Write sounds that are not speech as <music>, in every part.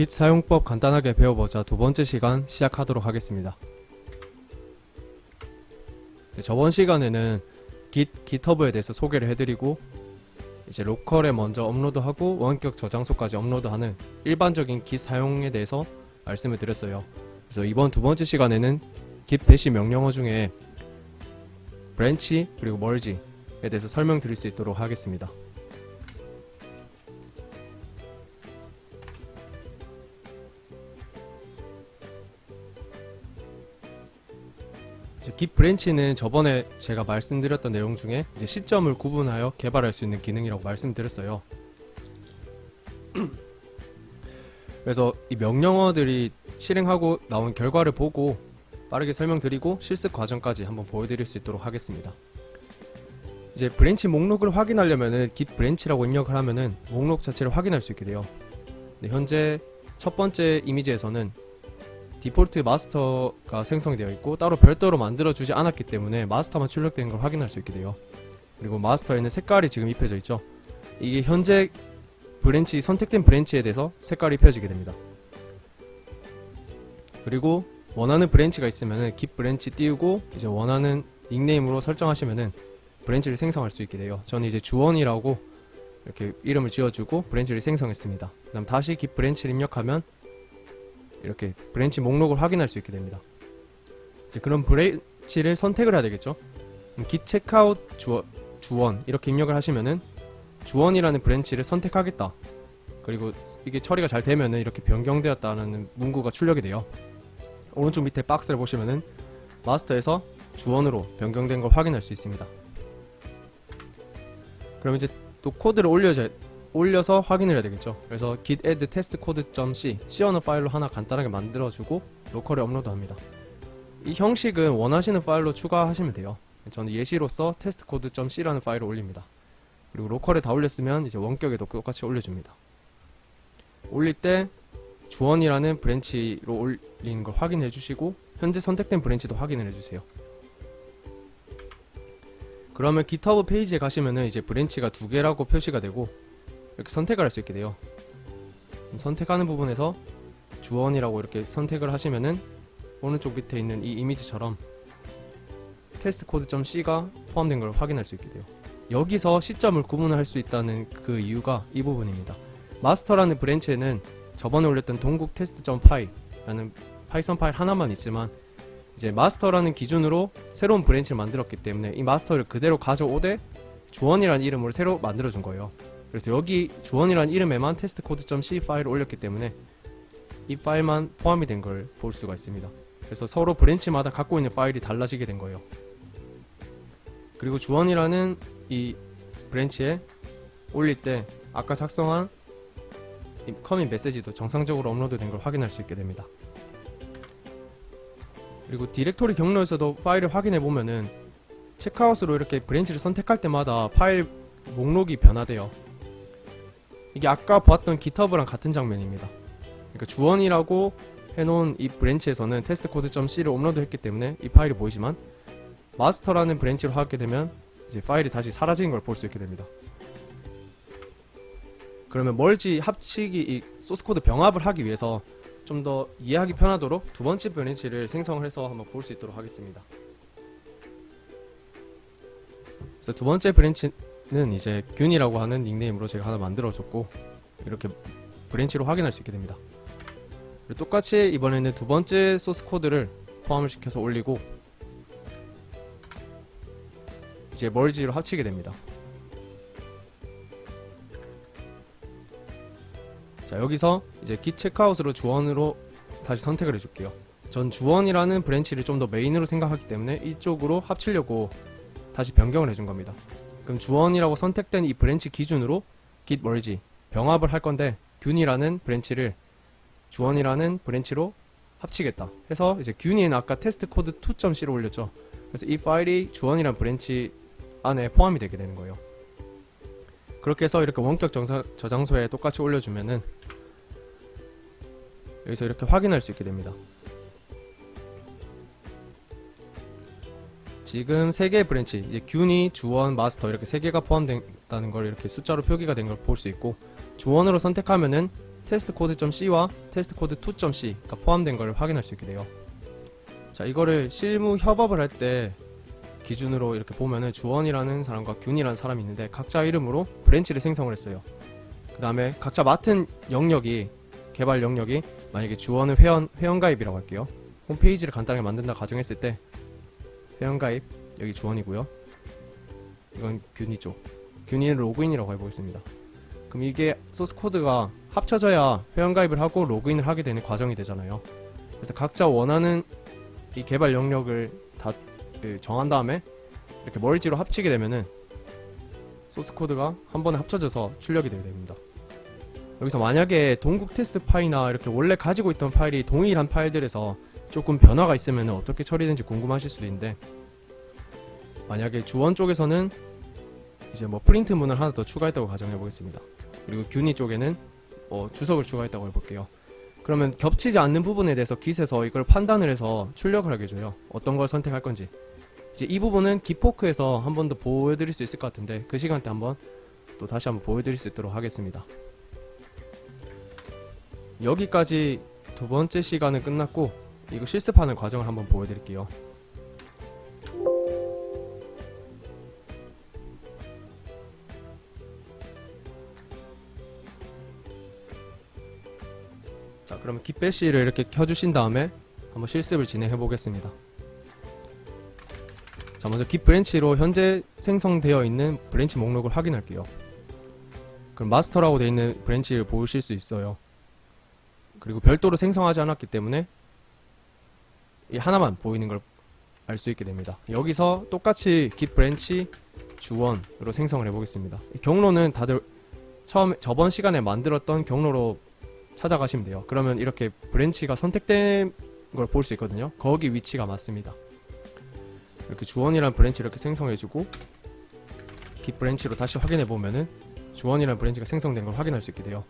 Git 사용법 간단하게 배워보자 두 번째 시간 시작하도록 하겠습니다. 네, 저번 시간에는 Git, GitHub에 대해서 소개를 해드리고 이제 로컬에 먼저 업로드하고 원격 저장소까지 업로드하는 일반적인 Git 사용에 대해서 말씀을 드렸어요. 그래서 이번 두 번째 시간에는 Git 배시 명령어 중에 브랜치 그리고 멀지에 대해서 설명드릴 수 있도록 하겠습니다. Git 브랜치는 저번에 제가 말씀드렸던 내용 중에 이제 시점을 구분하여 개발할 수 있는 기능이라고 말씀드렸어요. <clears throat> 그래서 이 명령어들이 실행하고 나온 결과를 보고 빠르게 설명드리고 실습 과정까지 한번 보여드릴 수 있도록 하겠습니다. 이제 브랜치 목록을 확인하려면은 git 브랜치라고 입력을 하면은 목록 자체를 확인할 수 있게 돼요. 네, 현재 첫 번째 이미지에서는 디폴트 마스터가 생성되어 있고 따로 별도로 만들어 주지 않았기 때문에 마스터만 출력되는 걸 확인할 수 있게 돼요. 그리고 마스터에는 색깔이 지금 입혀져 있죠. 이게 현재 브랜치 선택된 브랜치에 대해서 색깔이 입혀지게 됩니다. 그리고 원하는 브랜치가 있으면은 브랜치 띄우고 이제 원하는 닉네임으로 설정하시면은 브랜치를 생성할 수 있게 돼요. 저는 이제 주원이라고 이렇게 이름을 지어주고 브랜치를 생성했습니다. 그다음 다시 git 브랜치를 입력하면 이렇게 브랜치 목록을 확인할 수 있게 됩니다. 이제 그런 브랜치를 선택을 해야 되겠죠. git checkout 주, 주원 이렇게 입력을 하시면은 주원이라는 브랜치를 선택하겠다. 그리고 이게 처리가 잘 되면은 이렇게 변경되었다는 문구가 출력이 돼요. 오른쪽 밑에 박스를 보시면은 마스터에서 주원으로 변경된 걸 확인할 수 있습니다. 그럼 이제 또 코드를 올려져 올려서 확인을 해야 되겠죠. 그래서 git add test code.c C 언어 파일로 하나 간단하게 만들어주고 로컬에 업로드합니다. 이 형식은 원하시는 파일로 추가하시면 돼요. 저는 예시로서 test code.c라는 파일을 올립니다. 그리고 로컬에 다 올렸으면 이제 원격에도 똑같이 올려줍니다. 올릴 때 주원이라는 브랜치로 올리는 걸 확인해 주시고 현재 선택된 브랜치도 확인을 해 주세요. 그러면 GitHub 페이지에 가시면은 이제 브랜치가 두 개라고 표시가 되고 이렇게 선택을 할 수 있게 돼요. 선택하는 부분에서 주원이라고 이렇게 선택을 하시면은 오른쪽 밑에 있는 이 이미지처럼 테스트 코드.c가 포함된 걸 확인할 수 있게 돼요. 여기서 시점을 구분할 수 있다는 그 이유가 이 부분입니다. 마스터라는 브랜치에는 저번에 올렸던 동국 테스트.py라는 파이썬 파일 하나만 있지만 이제 마스터라는 기준으로 새로운 브랜치를 만들었기 때문에 이 마스터를 그대로 가져오되 주원이라는 이름으로 새로 만들어 준 거예요. 그래서 여기 주원이라는 이름에만 테스트 코드.c 파일을 올렸기 때문에 이 파일만 포함이 된 걸 볼 수가 있습니다. 그래서 서로 브랜치마다 갖고 있는 파일이 달라지게 된 거예요. 그리고 주원이라는 이 브랜치에 올릴 때 아까 작성한 이 커밋 메시지도 정상적으로 업로드 된 걸 확인할 수 있게 됩니다. 그리고 디렉토리 경로에서도 파일을 확인해 보면은 체크아웃으로 이렇게 브랜치를 선택할 때마다 파일 목록이 변화돼요. 이게 아까 보았던 GitHub랑 같은 장면입니다. 그러니까 주원이라고 해놓은 이 브랜치에서는 테스트 코드.c를 업로드했기 때문에 이 파일이 보이지만 마스터라는 브랜치로 하게 되면 이제 파일이 다시 사라지는 걸 볼 수 있게 됩니다. 그러면 멀지 합치기 이 소스 코드 병합을 하기 위해서 좀 더 이해하기 편하도록 두 번째 브랜치를 생성을 해서 한번 볼 수 있도록 하겠습니다. 그래서 두 번째 브랜치 는 이제 균이라고 하는 닉네임으로 제가 하나 만들어줬고 이렇게 브랜치로 확인할 수 있게 됩니다. 똑같이 이번에는 두 번째 소스 코드를 포함을 시켜서 올리고 이제 멀지로 합치게 됩니다. 자 여기서 이제 git 체크아웃으로 주원으로 다시 선택을 해줄게요. 전 주원이라는 브랜치를 좀 더 메인으로 생각하기 때문에 이쪽으로 합치려고 다시 변경을 해준 겁니다. 그럼 주원이라고 선택된 이 브랜치 기준으로 git merge 병합을 할 건데 균이라는 브랜치를 주원이라는 브랜치로 합치겠다 해서 이제 균이는 아까 테스트 코드 2.c로 올렸죠. 그래서 이 파일이 주원이라는 브랜치 안에 포함이 되게 되는 거예요. 그렇게 해서 이렇게 원격 정사, 저장소에 똑같이 올려주면은 여기서 이렇게 확인할 수 있게 됩니다. 지금 세 개의 브랜치, 이제 균이, 주원, 마스터 이렇게 세 개가 포함된다는 걸 이렇게 숫자로 표기가 된 걸 볼 수 있고 주원으로 선택하면은 테스트 코드.c와 테스트 코드 2.c가 포함된 걸 확인할 수 있게 돼요. 자, 이거를 실무 협업을 할 때 기준으로 이렇게 보면은 주원이라는 사람과 균이라는 사람이 있는데 각자 이름으로 브랜치를 생성을 했어요. 그 다음에 각자 맡은 영역이 개발 영역이 만약에 주원은 회원 회원 가입이라고 할게요. 홈페이지를 간단하게 만든다 가정했을 때 회원가입 여기 주원이고요. 이건 균이 쪽. 균이는 로그인이라고 해보겠습니다. 그럼 이게 소스 코드가 합쳐져야 회원가입을 하고 로그인을 하게 되는 과정이 되잖아요. 그래서 각자 원하는 이 개발 영역을 다 그, 정한 다음에 이렇게 머리지로 합치게 되면은 소스 코드가 한 번에 합쳐져서 출력이 되게 됩니다. 여기서 만약에 동국 테스트 파일이나 이렇게 원래 가지고 있던 파일이 동일한 파일들에서 조금 변화가 있으면 어떻게 처리되는지 궁금하실 수도 있는데 만약에 주원 쪽에서는 이제 뭐 프린트 문을 하나 더 추가했다고 가정해 보겠습니다. 그리고 균이 쪽에는 뭐 주석을 추가했다고 해볼게요. 그러면 겹치지 않는 부분에 대해서 깃에서 이걸 판단을 해서 출력을 하게 해줘요. 어떤 걸 선택할 건지. 이제 이 부분은 깃포크에서 한 번 더 보여드릴 수 있을 것 같은데 그 시간 때 한번 또 다시 한번 보여드릴 수 있도록 하겠습니다. 여기까지 두 번째 시간은 끝났고 이거 실습하는 과정을 한번 보여드릴게요. 자, 그러면 깃배시를 이렇게 켜주신 다음에 한번 실습을 진행해 보겠습니다. 자, 먼저 깃 브랜치로 현재 생성되어 있는 브랜치 목록을 확인할게요. 그럼 마스터라고 되어 있는 브랜치를 보실 수 있어요. 그리고 별도로 생성하지 않았기 때문에 이 하나만 보이는 걸 알 수 있게 됩니다. 여기서 똑같이 git 브랜치 주원으로 생성을 해보겠습니다. 이 경로는 다들 처음 저번 시간에 만들었던 경로로 찾아가시면 돼요. 그러면 이렇게 브랜치가 선택된 걸 볼 수 있거든요. 거기 위치가 맞습니다. 이렇게 주원이라는 브랜치 이렇게 생성해주고 git 브랜치로 다시 확인해 보면은 주원이라는 브랜치가 생성된 걸 확인할 수 있게 돼요.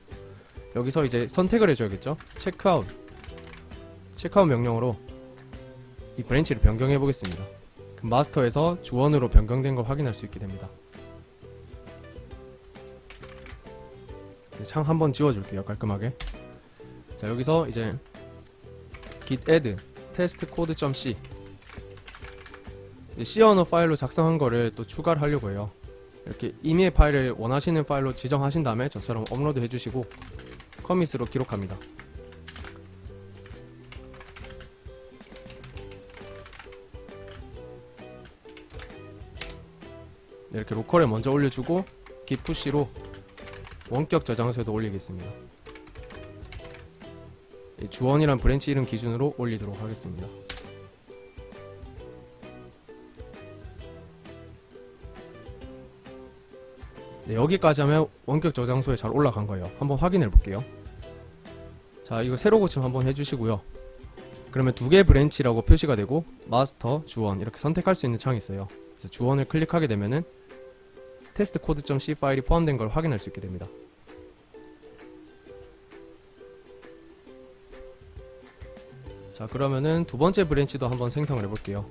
여기서 이제 선택을 해줘야겠죠. 체크아웃. 체크아웃 명령으로 이 브랜치를 변경해 보겠습니다. 그 마스터에서 주원으로 변경된 걸 확인할 수 있게 됩니다. 네, 창 한번 지워줄게요. 깔끔하게. 자 여기서 이제 git add test code.c 이제 C 언어 파일로 작성한 거를 또 추가를 하려고 해요. 이렇게 임의의 파일을 원하시는 파일로 지정하신 다음에 저처럼 업로드 해주시고 커밋으로 기록합니다. 이렇게 로컬에 먼저 올려주고 push로 원격 저장소에도 올리겠습니다. 이 주원이란 브랜치 이름 기준으로 올리도록 하겠습니다. 네, 여기까지 하면 원격 저장소에 잘 올라간 거예요. 한번 확인해 볼게요. 자, 이거 새로 고침 한번 해주시고요. 그러면 두 개 브랜치라고 표시가 되고 마스터, 주원 이렇게 선택할 수 있는 창이 있어요. 그래서 주원을 클릭하게 되면은 테스트 코드.c 파일이 포함된 걸 확인할 수 있게 됩니다. 자, 그러면은 두 번째 브랜치도 한번 생성을 해볼게요.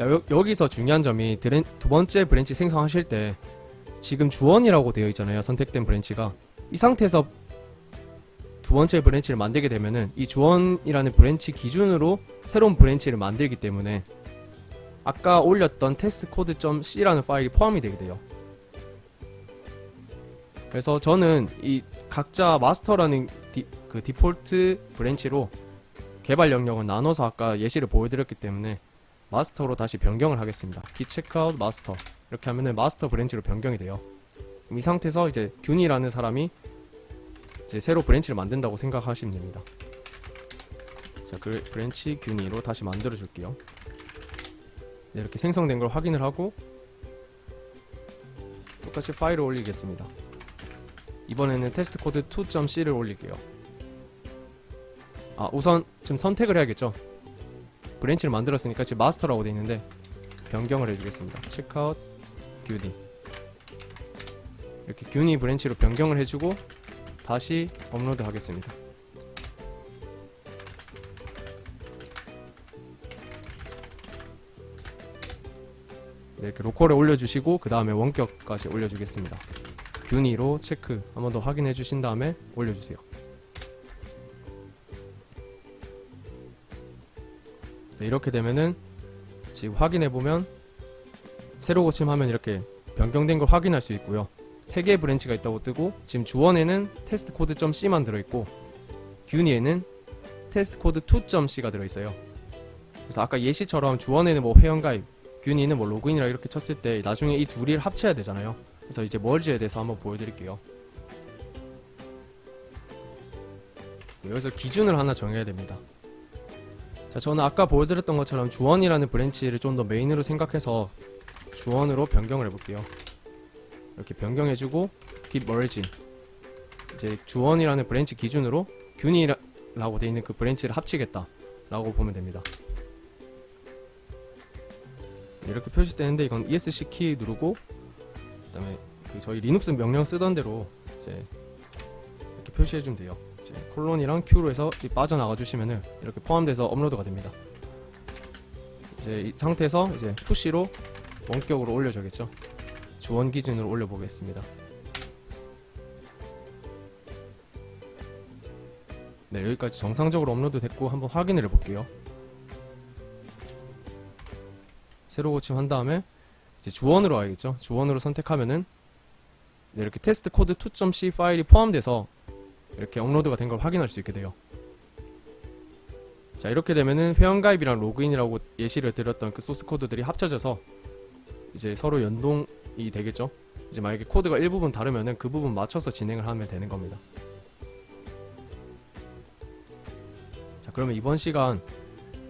야, 여, 여기서 중요한 점이 드랜, 두 번째 브랜치 생성하실 때 지금 주원이라고 되어 있잖아요. 선택된 브랜치가 이 상태에서 두 번째 브랜치를 만들게 되면은 이 주원이라는 브랜치 기준으로 새로운 브랜치를 만들기 때문에 아까 올렸던 테스트 코드.c라는 파일이 포함이 되게 돼요. 그래서 저는 이 각자 마스터라는 디, 그 디폴트 브랜치로 개발 영역은 나눠서 아까 예시를 보여드렸기 때문에 마스터로 다시 변경을 하겠습니다. git checkout master 이렇게 하면은 마스터 브랜치로 변경이 돼요. 이 상태에서 이제 균이라는 사람이 이제 새로 브랜치를 만든다고 생각하시면 됩니다. 자, 그 브랜치 균이로 다시 만들어 줄게요. 네, 이렇게 생성된 걸 확인을 하고 똑같이 파일을 올리겠습니다. 이번에는 테스트 코드 2.c를 올릴게요. 아, 우선 지금 선택을 해야겠죠. 브랜치를 만들었으니까 지금 마스터라고 돼 있는데 변경을 해주겠습니다. 체크아웃 균이 이렇게 균이 브랜치로 변경을 해주고 다시 업로드 하겠습니다. 네, 이렇게 로컬에 올려주시고 그 다음에 원격까지 올려주겠습니다. 균이로 체크 한 번 더 확인해 주신 다음에 올려주세요. 네, 이렇게 되면은 지금 확인해 보면 새로 고침 하면 이렇게 변경된 걸 확인할 수 있고요. 3개의 브랜치가 있다고 뜨고 지금 주원에는 테스트 코드 .c만 들어있고 균이에는 테스트 코드 2.c가 들어있어요. 그래서 아까 예시처럼 주원에는 뭐 회원가입, 균이는 뭐 로그인이라 이렇게 쳤을 때 나중에 이 둘이 합쳐야 되잖아요. 그래서 이제 머지에 대해서 한번 보여드릴게요. 여기서 기준을 하나 정해야 됩니다. 자, 저는 아까 보여드렸던 것처럼 주원이라는 브랜치를 좀 더 메인으로 생각해서 주원으로 변경을 해볼게요. 이렇게 변경해주고 git merge 이제 주원이라는 브랜치 기준으로 균이라고 되어 있는 그 브랜치를 합치겠다 라고 보면 됩니다. 이렇게 표시되는데 이건 ESC 키 누르고 그다음에 그 저희 리눅스 명령 쓰던 대로 이제 이렇게 표시해 주면 돼요. 이제 콜론이랑 Q로 해서 이 빠져나가 주시면은 이렇게 포함돼서 업로드가 됩니다. 이제 이 상태에서 이제 푸시로 원격으로 올려줘야겠죠. 주원 기준으로 올려보겠습니다. 네, 여기까지 정상적으로 업로드 됐고 한번 확인을 해볼게요. 새로 고침한 다음에 이제 주원으로 와야겠죠. 주원으로 선택하면은 네, 이렇게 테스트 코드 2.c 파일이 포함돼서 이렇게 업로드가 된 걸 확인할 수 있게 돼요. 자 이렇게 되면은 회원가입이랑 로그인이라고 예시를 드렸던 그 소스 코드들이 합쳐져서 이제 서로 연동이 되겠죠. 이제 만약에 코드가 일부분 다르면은 그 부분 맞춰서 진행을 하면 되는 겁니다. 자 그러면 이번 시간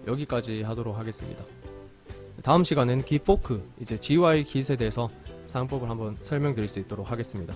여기까지 하도록 하겠습니다. 다음 시간은 기포크 이제 GUI 깃에 대해서 사용법을 한번 설명드릴 수 있도록 하겠습니다.